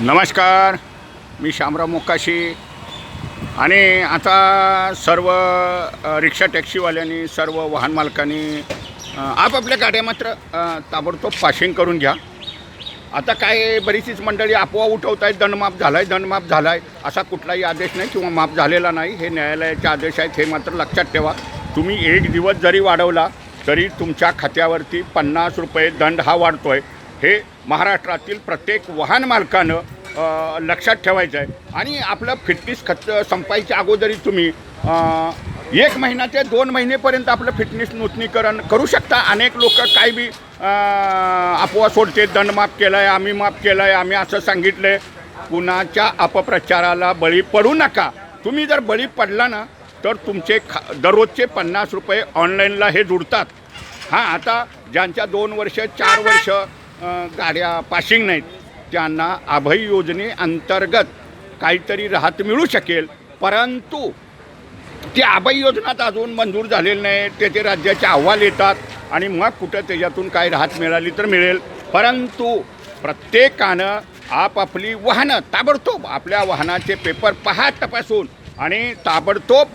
नमस्कार मी शामराव मोकाशी आणि आता सर्व रिक्षा टॅक्सीवाल्यांनी सर्व वाहन मालकांनी आपापल्या गाड्या मात्र ताबडतोब पाशिंग करून घ्या. आता काय बरीचशीच मंडळी अफवा उठवत आहेत दंडमाप झाला आहे दंडमाप झाला आहे असा कुठलाही आदेश नाही किंवा माफ झालेला नाही. हे न्यायालयाचे आदेश आहेत हे मात्र लक्षात ठेवा. तुम्ही एक दिवस जरी वाढवला तरी तुमच्या खात्यावरती पन्नास रुपये दंड हा वाढतो आहे हे महाराष्ट्रातील प्रत्येक वाहन मालकानं लक्षात ठेवायचं आहे. आणि आपलं फिटनेस खत संपायच्या अगोदरी तुम्ही एक महिना ते दोन महिनेपर्यंत आपलं फिटनेस नूतनीकरण करू शकता. अनेक लोक काय बी अ, अफवा सोडते दंड माफ केला आहे आम्ही माफ केलं आहे आम्ही असं सांगितलं आहे कुणाच्या अपप्रचाराला बळी पडू नका. तुम्ही जर बळी पडला ना तर तुमचे खा दररोजचे पन्नास रुपये ऑनलाईनला हे जुडतात. हां आता ज्यांच्या दोन वर्ष चार वर्ष गाड्या पासिंग नाहीत. त्यांना अभय योजनेअंतर्गत काहीतरी राहत मिळू शकेल. परंतु ती अभय योजनात अजून मंजूर झालेली नाही. त्याचे राज्याचे अहवाल येतात आणि मग कुठं त्याच्यातून काय राहत मिळाली तर मिळेल. परंतु प्रत्येकानं आपापली वाहनं ताबडतोब आपल्या वाहनाचे पेपर पहा तपासून आणि ताबडतोब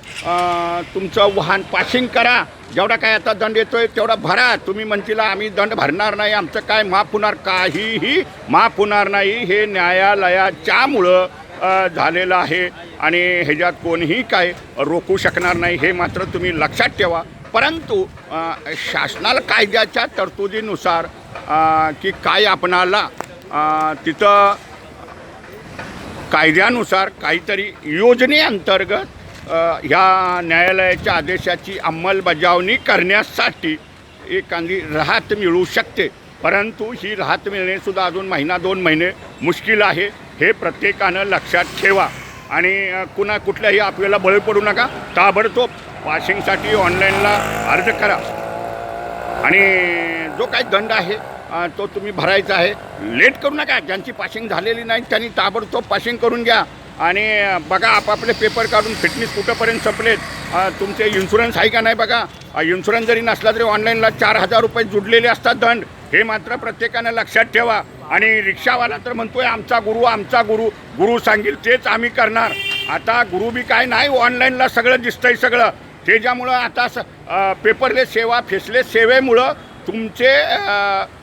तुमचं वाहन पासिंग करा. जेवढा काय आता दंड येतोय तेवढा भरा. तुम्ही म्हणतील आम्ही दंड भरणार नाही. आमचं काय माफ होणार? काहीही माफ होणार नाही. हे न्यायालयाच्यामुळं झालेलं आहे. आणि ह्याच्यात कोणीही काय रोखू शकणार नाही हे मात्र तुम्ही लक्षात ठेवा. परंतु शासनाला कायद्याच्या तरतुदीनुसार की काय आपणाला तिथं कायद्यानुसार काहीतरी योजनेअंतर्गत ह्या न्यायालयाच्या आदेशाची अंमलबजावणी करण्यासाठी एखादी राहत मिळू शकते. परंतु ही राहत मिळणेसुद्धा अजून महिना दोन महिने मुश्किल आहे. हे प्रत्येकानं लक्षात ठेवा. आणि कुणा कुठल्याही आपल्याला बळी पडू नका. ताबडतोब पासिंगसाठी ऑनलाईनला अर्ज करा. आणि जो काही दंड आहे तो तुम्ही भरायचा आहे. लेट करू नका. ज्यांची पासिंग झालेली नाही त्यांनी ताबडतोब पासिंग करून घ्या. आणि बघा आपापले पेपर काढून फिटनेस कुठंपर्यंत संपलेत. तुमचे इन्शुरन्स आहे का नाही बघा. इन्शुरन्स जरी नसला तरी ऑनलाईनला चार हजार रुपये जुडलेले असतात दंड. हे मात्र प्रत्येकानं लक्षात ठेवा. आणि रिक्षावाला तर म्हणतोय आमचा गुरु आमचा गुरु. गुरु सांगेल तेच आम्ही करणार. आता गुरु बी काय नाही ऑनलाईनला सगळं दिसतंय सगळं. त्याच्यामुळं आता स पेपरलेस सेवा फेसलेस सेवेमुळं तुमचे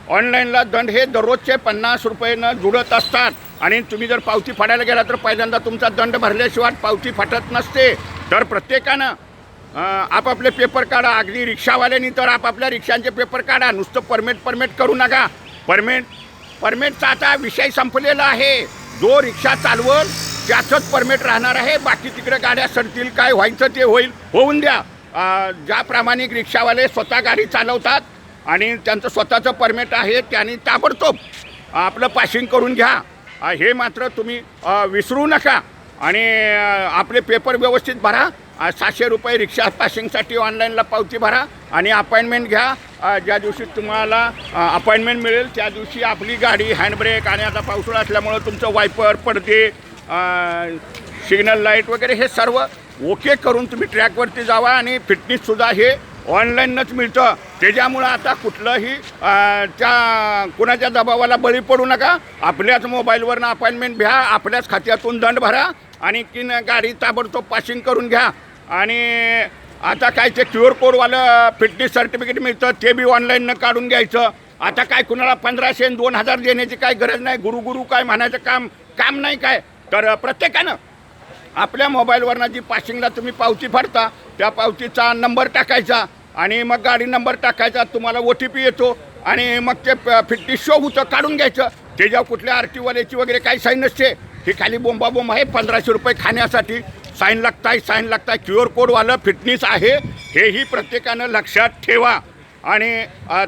ऑनलाईनला दंड हे दररोजचे पन्नास रुपयेनं जुळत असतात. आणि तुम्ही जर पावती फाडायला गेला तर पहिल्यांदा तुमचा दंड भरल्याशिवाय पावती फाटत नसते. तर प्रत्येकानं आपापले पेपर काढा. अगदी रिक्षावाल्यांनी तर आपापल्या रिक्षांचे पेपर काढा. नुसतं परमिट परमिट करू नका. परमिट परमिटचा आता विषय संपलेला आहे. जो रिक्षा चालवल त्याचंच परमिट राहणार आहे. बाकी तिकडे गाड्या सरतील काय व्हायचं ते होईल होऊन द्या. ज्या प्रामाणिक रिक्षावाले स्वतः गाडी चालवतात आणि त्यांचं स्वतःचं परमिट आहे त्यांनी ताबडतोब आपलं पासिंग करून घ्या. हे मात्र तुम्ही विसरू नका. आणि आपले पेपर व्यवस्थित भरा. सातशे रुपये रिक्षा पासिंगसाठी ऑनलाईनला पावती भरा आणि अपॉइंटमेंट घ्या. ज्या दिवशी तुम्हाला अपॉइंटमेंट मिळेल त्या दिवशी आपली गाडी हँडब्रेक आणि आता पावसाळा असल्यामुळं तुमचं वायपर पडदे सिग्नल लाइट वगैरे हे सर्व ओके करून तुम्ही ट्रॅकवरती जावा आणि फिटनेससुद्धा हे ऑनलाईनच मिळतं. त्याच्यामुळं आता कुठलंही त्या कुणाच्या दबावाला बळी पडू नका. आपल्याच मोबाईलवरनं अपॉइंटमेंट घ्या आपल्याच खात्यातून दंड भरा आणि की न गाडी ताबडतोब पासिंग करून घ्या. आणि आता काय ते क्यू आर कोडवालं फिटनेस सर्टिफिकेट मिळतं ते बी ऑनलाईननं काढून घ्यायचं. आता काय कुणाला पंधराशे दोन हजार देण्याची काय गरज नाही गुरुगुरु काय म्हणायचं काम काम नाही काय. तर प्रत्येकानं आपल्या मोबाईलवरनं जी पासिंगला तुम्ही पावती फाडता त्या पावतीचा नंबर टाकायचा आणि मग गाडी नंबर टाकायचा तुम्हाला ओ टी पी येतो आणि मग ते फिफ्टी शो होतं काढून घ्यायचं. त्याच्यावर कुठल्या आर टी वाल्याची वगैरे काही साईन नसते ही खाली बोंबा बोंब आहे पंधराशे रुपये खाण्यासाठी. साईन लागताय साईन लागताय क्यू आर कोडवालं फिटनेस आहे हेही प्रत्येकानं लक्षात ठेवा. आणि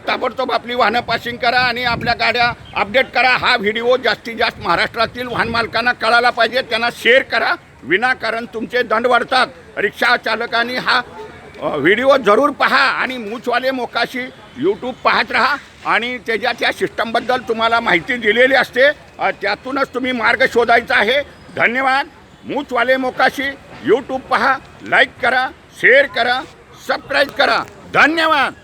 ताबडतोब आपली वाहनं पासिंग करा आणि आपल्या गाड्या अपडेट करा. हा व्हिडिओ जास्तीत जास्त महाराष्ट्रातील वाहन मालकांना कळायला पाहिजे त्यांना शेअर करा. विनाकारण तुमचे दंड वाढतात. रिक्षा चालकांनी हा व्हिडिओ जरूर पहा आणि मूचवाले मोकाशी यूट्यूब पाहत राहा आणि त्याच्या त्या सिस्टमबद्दल तुम्हाला माहिती दिलेली असते. त्यातूनच तुम्ही मार्ग शोधायचा आहे. धन्यवाद. मूचवाले मोकाशी यूट्यूब पहा लाईक करा शेअर करा सबस्क्राईब करा. धन्यवाद.